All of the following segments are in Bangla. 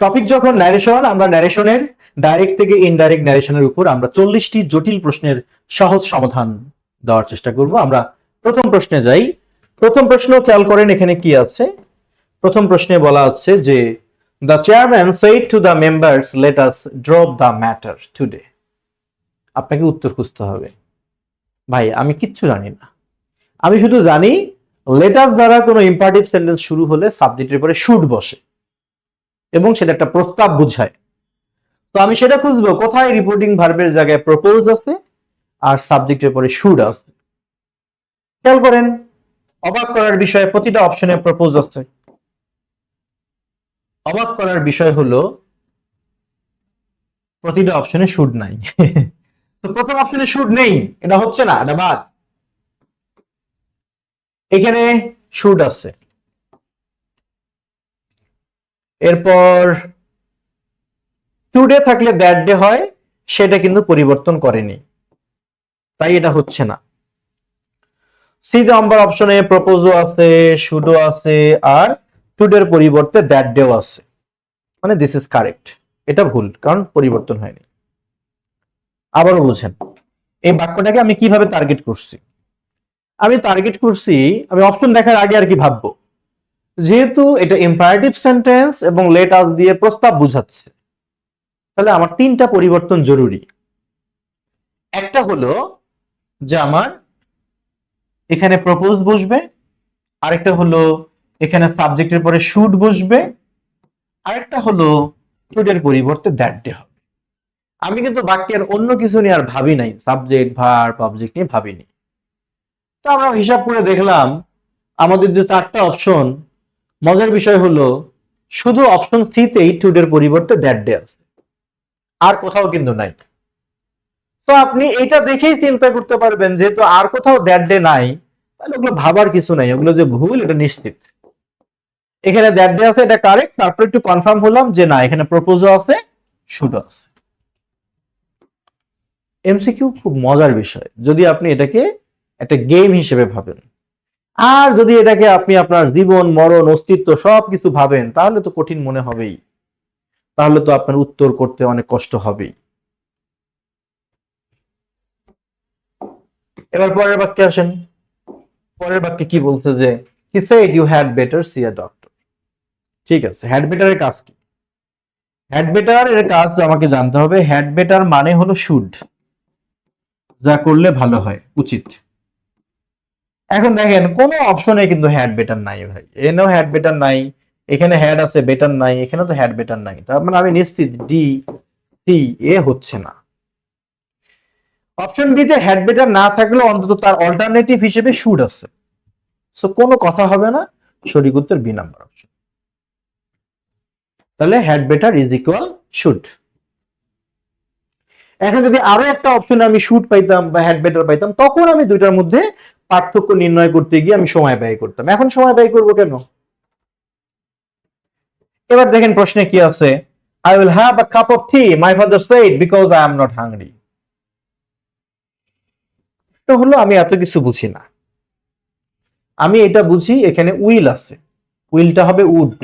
টপিক যখন ন্যারেশন আমরা ন্যারেশনের ডাইরেক্ট থেকে ইনডাইরেক্ট ন্যারেশনের উপর আমরা চল্লিশটি জটিল প্রশ্নের সহজ সমাধান দেওয়ার চেষ্টা করব। আমরা প্রথম প্রশ্নে যাই। প্রথম প্রশ্ন খেয়াল করেন এখানে কি আছে? প্রথম প্রশ্নে বলা আছে যে the chairman said to the members let us drop the matter today আপনাকে উত্তর খুঁজতে হবে। ভাই, আমি কিচ্ছু জানি না। আমি শুধু জানি লেটার দ্বারা কোনো ইম্পারেটিভ সেন্টেন্স শুরু হলে সাবজেক্টের পরে শুড বসে। এবং সেটা একটা প্রস্তাব বুঝায়। তো আমি সেটা খুঁজবো, কোথায় রিপোর্টিং ভার্বের জায়গায় প্রপোজ আছে আর সাবজেক্টের পরে শুড আছে? খেয়াল করেন, অবাক করার বিষয়ে প্রতিটা অপশনে প্রপোজ আছে। অবাক করার বিষয় হলো, প্রতিটা অপশনে শুড নাই। তো প্রথম অপশনে শুড নেই, এটা হচ্ছে না, এটা বাদ। এখানে শুড আছে। এরপর টুডে থাকলে দ্যাট ডে হয়, সেটা কিন্তু পরিবর্তন করেনি। তাই এটা হচ্ছে না। সি নাম্বার অপশনে প্রপোজও আছে শুডও আছে, আর টুডের পরিবর্তে দ্যাট ডেও আছে। মানে দিস ইজ কারেক্ট এটা ভুল, কারণ পরিবর্তন হয়নি। আবারও বুঝেন এই বাক্যটাকে আমি কীভাবে টার্গেট করছি? আমি টার্গেট করছি, আমি অপশন দেখার আগে আর কি ভাববো? যেহেতু এটা ইম্পারেটিভ সেন্টেন্স এবং লেট আস দিয়ে প্রস্তাব বুঝাচ্ছে, তাহলে আমার তিনটা পরিবর্তন জরুরি। একটা হলো যে আমার এখানে প্রপোজ বসবে, আরেকটা হলো এখানে সাবজেক্টের পরে শুড বসবে, আরেকটা হলো শুডের পরিবর্তে দ্যাট ডে হবে। আমি কিন্তু বাক্যের অন্য কিছু নিয়ে আর ভাবি নাই সাবজেক্ট ভার অবজেক্ট নিয়ে ভাবিনি। তো আমরা হিসাব করে দেখলাম, আমাদের যে চারটা অপশন মজার বিষয় হলো, শুধু অপশন সিতেই টুডের পরিবর্তে দ্যাট ডে আছে। আর কোথাও কিন্তু নাই। তো আপনি এটা দেখেই চিন্তা করতে পারবেন, যেহেতু আর কোথাও দ্যাট ডে নাই, তাহলে ওগুলো ভাবার কিছু নাই, ওগুলো যে ভুল, এটা নিশ্চিত। এখানে দ্যাট ডে আছে, এটা কারেক্ট তারপর একটু কনফার্ম হলাম যে না, এখানে প্রপোজও আছে শুডও আছে। এমসিকিউ খুব মজার বিষয়, যদি আপনি এটাকে একটা গেম হিসেবে ভাবেন। আর যদি এটাকে আপনি আপনার জীবন, মরণ, অস্তিত্ব সবকিছু ভাবেন, তাহলে তো কঠিন মনে হবেই। তাহলে তো আপনার উত্তর করতে অনেক কষ্ট হবেই। এবার পরের বাক্যে আসেন। পরের বাক্যে কি বলছে যে he said you had better see a doctor ঠিক আছে হ্যাড বেটারের কাজ কি? হ্যাড বেটার এর কাজ আমাকে জানতে হবে। হ্যাড বেটার মানে হলো শুড যা করলে ভালো হয়, উচিত। এখন দেখেন, কোন অপশনে কিন্তু হ্যাড বেটার নাই ভাই। এনেও হ্যাড বেটার নাই, এখানে হ্যাড আছে বেটার নাই এখানে তো হ্যাড বেটার নাই। তার মানে আমি নিশ্চিত ডি সি এ হচ্ছে না। অপশন ডিতে হ্যাড বেটার না থাকলেও অন্তত তার অল্টারনেটিভ হিসেবে শুড আছে। সো কোনো কথা হবে না, সঠিক উত্তর বি নাম্বার অপশন তাহলে had better is equal should এখন যদি আরও একটা অপশন আমি শুট পাইতাম বা হ্যাড বেটার পাইতাম, তখন আমি দুইটার মধ্যে পার্থক্য নির্ণয় করতে গিয়ে আমি সময় ব্যয় করতাম। এখন সময় ব্যয় করব কেন? এবার দেখেন প্রশ্নে কি আছে? I will have a cup of tea my father said because I am not hungry তো হলো, আমি এত কিছু বুঝি না। আমি এটা বুঝি, এখানে উইল আছে। উইলটা হবে উড।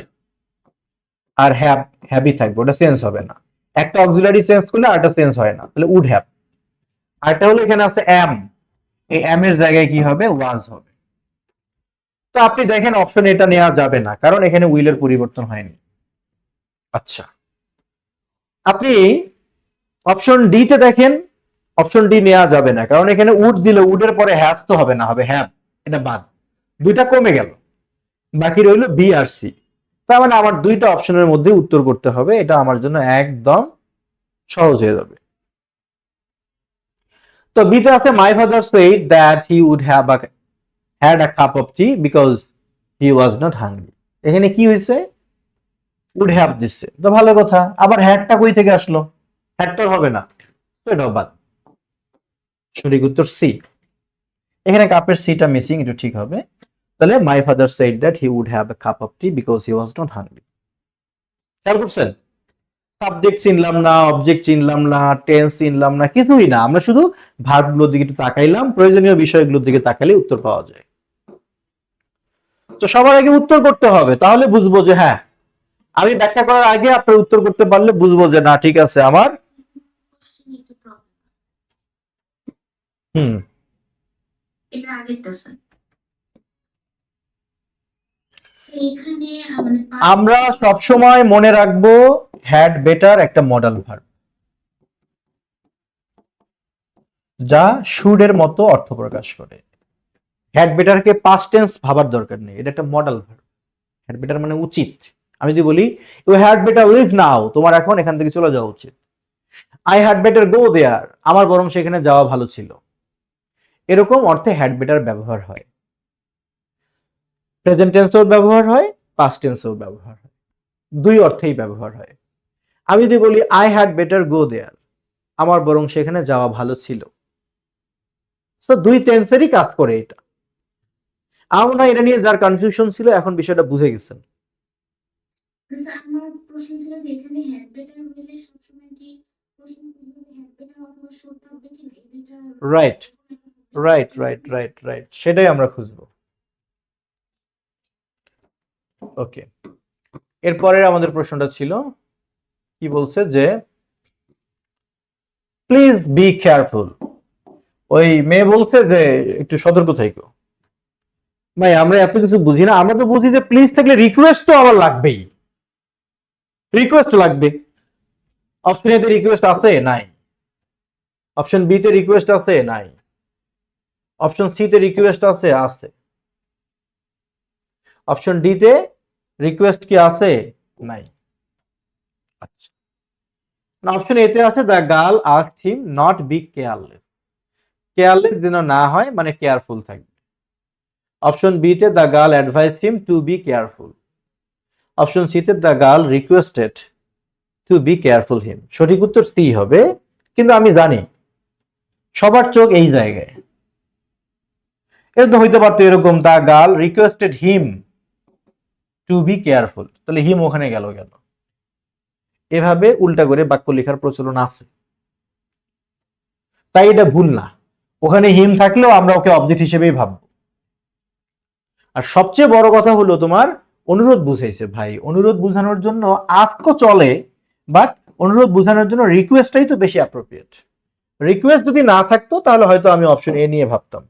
আর হ্যাভ হ্যাভি থাকবে, ওটা চেঞ্জ হবে না। একটা অক্সিলারি চেঞ্জ করলে আরেকটা চেঞ্জ হয় না, তাহলে উড হ্যাভ আরেকটা হলো, এখানে আছে এম এই এম এর জায়গায় কি হবে? ওয়াজ হবে। তো আপনি দেখেন অপশন এটা নেওয়া যাবে না, কারণ এখানে উইলের পরিবর্তন হয়নি। আচ্ছা। আপনি অপশন ডি তে দেখেন অপশন ডি নেওয়া যাবে না, কারণ এখানে উড দিলে উডের পরে হ্যাজ তো হবে না, হবে হ্যাভ এটা বাদ। দুইটা কমে গেল। বাকি রইল বি আর সি তার মানে আমার দুইটা অপশনের মধ্যে উত্তর করতে হবে, এটা আমার জন্য একদম সহজ হয়ে যাবে। তো বিতে আছে my father said that he would have a had a cup of tea because he was not hungry এখানে কি হয়েছে? উড হ্যাভ দিচ্ছে। তো ভালো কথা। আবার হ্যাডটা কই থেকে আসলো? হ্যাডটা হবে না। এটাও বাদ। সঠিক উত্তর সি এখানে কাপের সিটা মিসিং একটু ঠিক হবে। তাহলে my father said that he would have a cup of tea because he was not hungry খেয়াল করছেন? সাবজেক্ট চিনলাম না অবজেক্ট চিনলাম না টেন্স চিনলাম না কিছুই না। আমরা শুধু ভার্বগুলোর দিকে একটু তাকাইলাম প্রয়োজনীয় বিষয়গুলোর দিকে তাকালে উত্তর পাওয়া যায়। তো সবার আগে উত্তর করতে হবে তাহলে বুঝব যে হ্যাঁ আমি ব্যাখ্যা করার আগে আপনার উত্তর করতে পারলে বুঝব যে না ঠিক আছে আমার হুম। আমরা সব সময় মনে রাখব হ্যাড বেটার একটা মডেল ভার্ব যা শুডের মতো অর্থ প্রকাশ করে। হ্যাড বেটারকে পাস্ট টেন্স ভাবার দরকার নেই, এটা একটা মডেল ভার্ব হ্যাড বেটার মানে উচিত। আমি যদি বলি you had better leave now তোমার এখন এখান থেকে চলে যাওয়া উচিত। I had better go there আমার বরং সেখানে যাওয়া ভালো ছিল। এরকম অর্থে হ্যাড বেটার ব্যবহার হয়। প্রেজেন্ট টেন্সেও ব্যবহার হয় পাস্ট টেন্সেও ব্যবহার হয়। দুই অর্থেই ব্যবহার হয়। আমি যদি বলি I had better go there আমার বরং সেখানে যাওয়া ভালো ছিল। তো দুই টেন্সেরই কাজ করে এটা। আমার না এটা নিয়ে যার কনফিউশন ছিল এখন বিষয়টা বুঝে গেছেন। Right right right right right সেটাই আমরা খুঁজবো। ওকে এরপরে আমাদের প্রশ্নটা ছিল কি বলছে যে প্লিজ বি কেয়ারফুল ওই মেয়ে বলছে যে, একটু সতর্ক থাইকো ভাই, আমরা এত কিছু বুঝি না। আমরা তো বুঝি যে প্লিজ থাকলে রিকোয়েস্ট তো আমার লাগবেই। রিকোয়েস্ট লাগবে। অপশন এতে রিকোয়েস্ট আছে? নাই। অপশন বি তে রিকোয়েস্ট আছে? নাই। অপশন সি তে রিকোয়েস্ট আছে? আছে। অপশন ডি তে রিকোয়েস্ট কি আছে? নাই। আচ্ছা। অপশন এ তে আছে the girl ask him not be careless careless যেন না হয় মানে কেয়ারফুল থাকবে। অপশন বি তে the girl advise him to be careful option C তে the girl requested to be careful him সঠিক উত্তর সি হবে, কিন্তু আমি জানি, সবার চোখ এই জায়গায়। এটা তো হইতে পারতো এরকম the girl requested him to be careful তাহলে হিম ওখানে গেল গেল এভাবে উল্টা করে বাক্য লেখার প্রচলন আছে। তাই এটা ভুল না। ওখানে হিম থাকলেও আমরা ওকে অবজেক্ট হিসেবেই ভাববো। আর সবচেয়ে বড় কথা হলো তোমার অনুরোধ বুঝাইছে ভাই। অনুরোধ বুঝানোর জন্য আজকও চলে বাট অনুরোধ বুঝানোর জন্য রিকোয়েস্টটাই তো বেশি অ্যাপ্রোপ্রিয়েট রিকোয়েস্ট যদি না থাকতো, তাহলে হয়তো আমি অপশন এ নিয়ে ভাবতাম।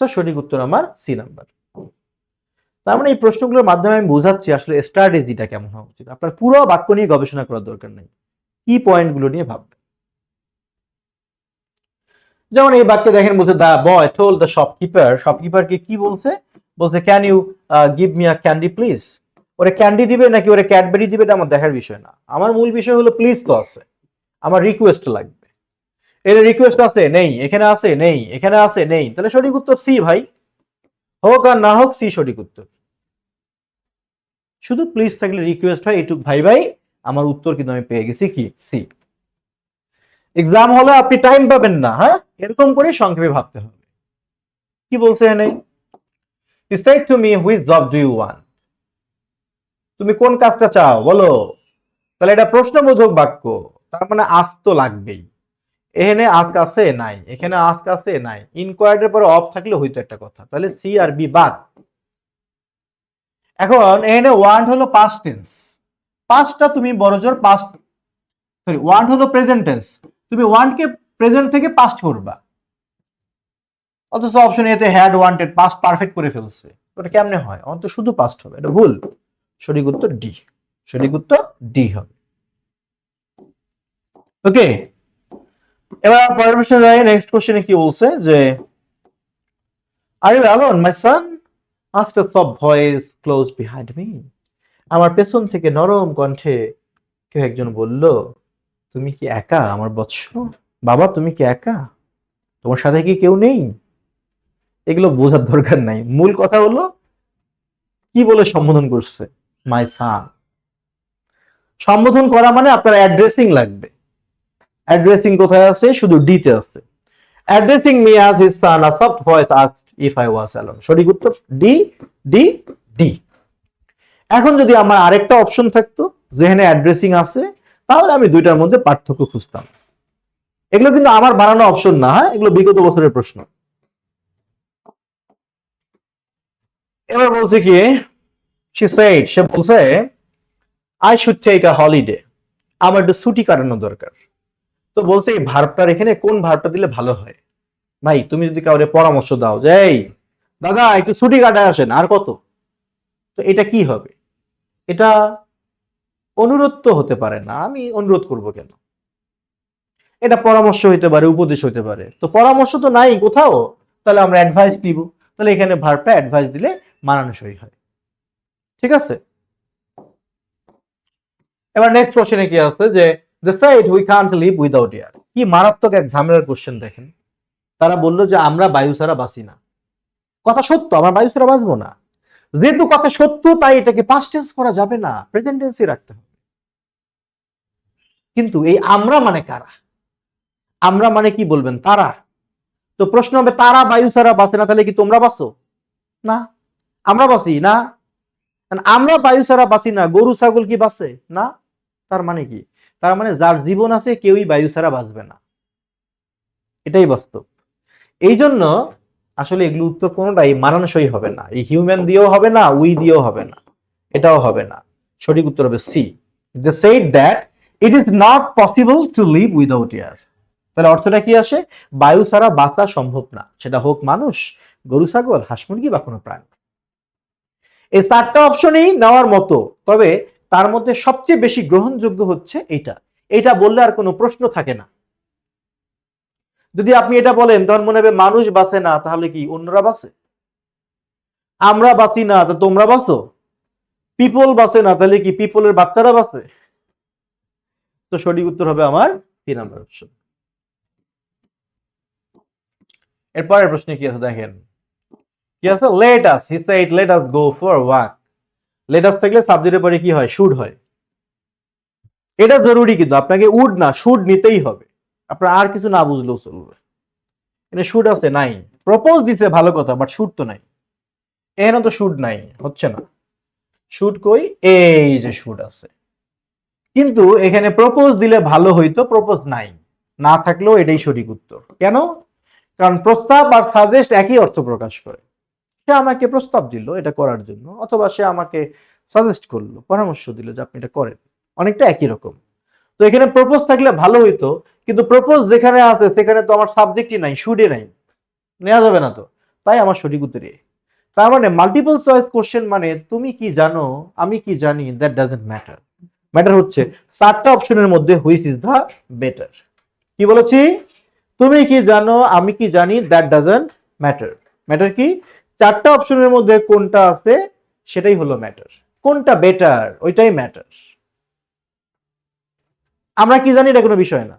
সঠিক উত্তর আমার সি নাম্বার তার মানে এই প্রশ্নগুলোর মাধ্যমে আমি বোঝাচ্ছি আসলে স্ট্র্যাটেজিটা কেমন হওয়া উচিত। আপনার পুরো বাক্য নিয়ে গবেষণা করার দরকার নেই। কি পয়েন্টগুলো নিয়ে ভাববেন? যেমন এই বাক্যে দেখেন বলছে the boy told the shopkeeper শপকিপারকে কি বলছে? বলছে can you give me a candy please ওরে ক্যান্ডি দিবে নাকি ওরে ক্যাডবেরি দিবে এটা আমার দেখার বিষয় না। আমার মূল বিষয় হলো প্লিজ তো আছে। আমার রিকোয়েস্ট লাগবে। এর রিকোয়েস্ট আছে, নেই। এখানে আছে, নেই। এখানে আছে, নেই। তাহলে সঠিক উত্তর সি ভাই। হোক আর না হোক সি সঠিক উত্তর। শুধু প্লিজ থাকলে রিকোয়েস্ট হয়, এইটুক ভাই ভাই, আমার উত্তর কিন্তু আমি পেয়ে গেছি কি? সি এক্সাম হলে আপনি টাইম পাবেন না হ্যাঁ? এরকম করে সংক্ষেপে ভাবতে হবে। কি বলছে এখানে? State to me which job do you want তুমি কোন কাজটা চাও? বলো। তাহলে এটা প্রশ্নবোধক বাক্য। তার মানে আজ তো লাগবেই। এখানে আজক আছে, নাই। এখানে আজক আছে, নাই। ইনকোয়ার্ডের পরে অফ থাকলে হইতো একটা কথা। তাহলে সি আর বি বাদ। এখন এখানে ওয়ান্ট হলো পাস্ট টেন্স পাস্টটা তুমি বড়জোর পাস্ট সরি ওয়ান্ট হলো প্রেজেন্ট টেন্স তুমি ওয়ান্টকে প্রেজেন্ট থেকে পাস্ট করবা। অথচ অপশন এতে হ্যাড ওয়ান্টেড পাস্ট পারফেক্ট করে ফেলছে। ওটা কেমনে হয়? অন্ত শুধু পাস্ট হবে, এটা ভুল। সঠিক উত্তর ডি সঠিক উত্তর ডি হবে। ওকে এবার পরের প্রশ্নে নেক্সট কোশ্চেনে কি বলছে? যে are you my son ask a soft voice close behind me আমার পেছন থেকে নরম কণ্ঠে কেউ একজন বলল, তুমি কি একা আমার বৎস? বাবা, তুমি কি একা? তোমার সাথে কি কেউ নেই? এগুলো বোঝার দরকার নাই। মূল কথা হলো, কি বলে সম্বোধন করছে? মাই সান সম্বোধন করা মানে আপনার অ্যাড্রেসিং লাগবে। অ্যাড্রেসিং কোথায় আছে? শুধু ডি তে আছে। Addressing me as his son a soft voice asked if I was alone সঠিক উত্তর ডি ডি ডি এখন যদি আমার আরেকটা অপশন থাকতো, যেখানে অ্যাড্রেসিং আছে, তাহলে আমি দুইটার মধ্যে পার্থক্য খুঁজতাম। এগুলো কিন্তু আমার বানানো অপশন না হ্যাঁ? এগুলো বিগত বছরের প্রশ্ন। এবার বলছে কি সে said, সে বলছে I should take a holiday আমার একটু ছুটি কাটানো দরকার। তো বলছে এই ভার্বটার এখানে কোন ভার্বটা দিলে ভালো হয়? ভাই, তুমি যদি কাউরে পরামর্শ দাও যে, এই, দাদা, একটু ছুটি কাটায় আসেন, আর কত? তো এটা কি হবে? এটা অনুরোধ তো হতে পারে না, আমি অনুরোধ করব কেন? এটা পরামর্শ হইতে পারে, উপদেশ হইতে পারে। তো পরামর্শ তো নাই কোথাও, তাহলে আমরা অ্যাডভাইস দিব তাহলে এখানে ভার্বটা অ্যাডভাইস দিলে মানানসই হয়। ঠিক আছে? এবার নেক্সট কোশ্চেনে কি আছে যে they said we can't live without air কি মারাত্মক এক ঝামেলার কোশ্চেন দেখেন। তারা বলল যে আমরা বায়ু ছাড়া বাঁচি না। কথা সত্য, আমরা বায়ু ছাড়া বাঁচবো না। যেহেতু কথা সত্য, তাই এটাকে পাস্ট টেন্স করা যাবে না প্রেজেন্ট টেন্সই রাখতে হবে। কিন্তু এই আমরা মানে কারা? আমরা মানে কি বলবেন, তারা? তো প্রশ্ন হবে, তারা বায়ু ছাড়া বাঁচে না, তাহলে কি তোমরা বাঁচো? না। আমরা বাঁচি, না? আমরা বায়ু ছাড়া বাঁচি না, গরু, ছাগল কি বাঁচে? না। তার মানে কি? তার মানে যার জীবন আছে, কেউই বায়ু ছাড়া বাঁচবে না। এটাই বাস্তব। এই জন্য আসলে এগুলো উত্তর কোনোটাই মানানসই হবে না। এই হিউম্যান দিয়েও হবে না উই দিয়েও হবে না। এটাও হবে না। সঠিক উত্তর হবে C they said that it is not possible to live without air তাহলে অর্থটা কি আসে? বায়ু ছাড়া বাঁচা সম্ভব না। সেটা হোক মানুষ, গরু, ছাগল, হাঁস, মুরগি বা কোনো প্রাণী। এই চারটা অপশনই নেওয়ার মতো, তবে তার মধ্যে সবচেয়ে বেশি গ্রহণযোগ্য হচ্ছে এটা। এটা বললে আর কোনো প্রশ্ন থাকে না। যদি আপনি এটা বলেন, তখন মনে হবে মানুষ বাঁচে না, তাহলে কি অন্যরা বাঁচে? আমরা বাঁচি না, তো তোমরা বাঁচো? পিপল বাঁচে না, তাহলে কি পিপলের বাচ্চারা বাঁচে? তো সঠিক উত্তর হবে আমার তিন নম্বর অপশন এরপরের প্রশ্নে কি আছে দেখেন? কি আছে? Let us he said let us go for walk let us থাকলে সাবজেক্টের পরে কি হয়? শুড হয়। এটা জরুরি কিন্তু, আপনাকে উড না শুড নিতেই হবে। আপনার আর কিছু না বুঝলেও চলবে। এখানে শুড আছে, নাই। প্রপোজ দিছে ভালো কথা বাট শুড তো নাই। এখানে তো শুড নাই, হচ্ছে না। শুড কই? এই যে শুট আছে। কিন্তু এখানে প্রপোজ দিলে ভালো হইতো প্রপোজ নাই। না থাকলেও এটাই সঠিক উত্তর। কেন? কারণ প্রস্তাব আর সাজেস্ট একই অর্থ প্রকাশ করে। সে আমাকে প্রস্তাব দিল এটা করার জন্য, অথবা সে আমাকে সাজেস্ট করল, পরামর্শ দিল যে আপনি এটা করেন। অনেকটা একই রকম। তো এখানে প্রপোজ থাকলে ভালো হইতো, কিন্তু প্রপোজ যেখানে আছে সেখানে তো আমার সাবজেক্টই নাই শুডে নাই। নেওয়া যাবে না তো। তাই আমার সঠিক উত্তর। তার মানে মাল্টিপল চয়েস কোশ্চেন মানে তুমি কি জানো, আমি কি জানি দ্যাট ডাজেন্ট ম্যাটার ম্যাটার হচ্ছে চারটা অপশনের মধ্যে হুইচ ইজ দ্য বেটার কি বলেছি? তুমি কি জানো, আমি কি জানি দ্যাট ডাজেন্ট ম্যাটার ম্যাটার কি? চারটা অপশনের মধ্যে কোনটা আছে, সেটাই হলো ম্যাটার কোনটা বেটার ওইটাই ম্যাটার আমরা কি জানি এটা কোনো বিষয় না।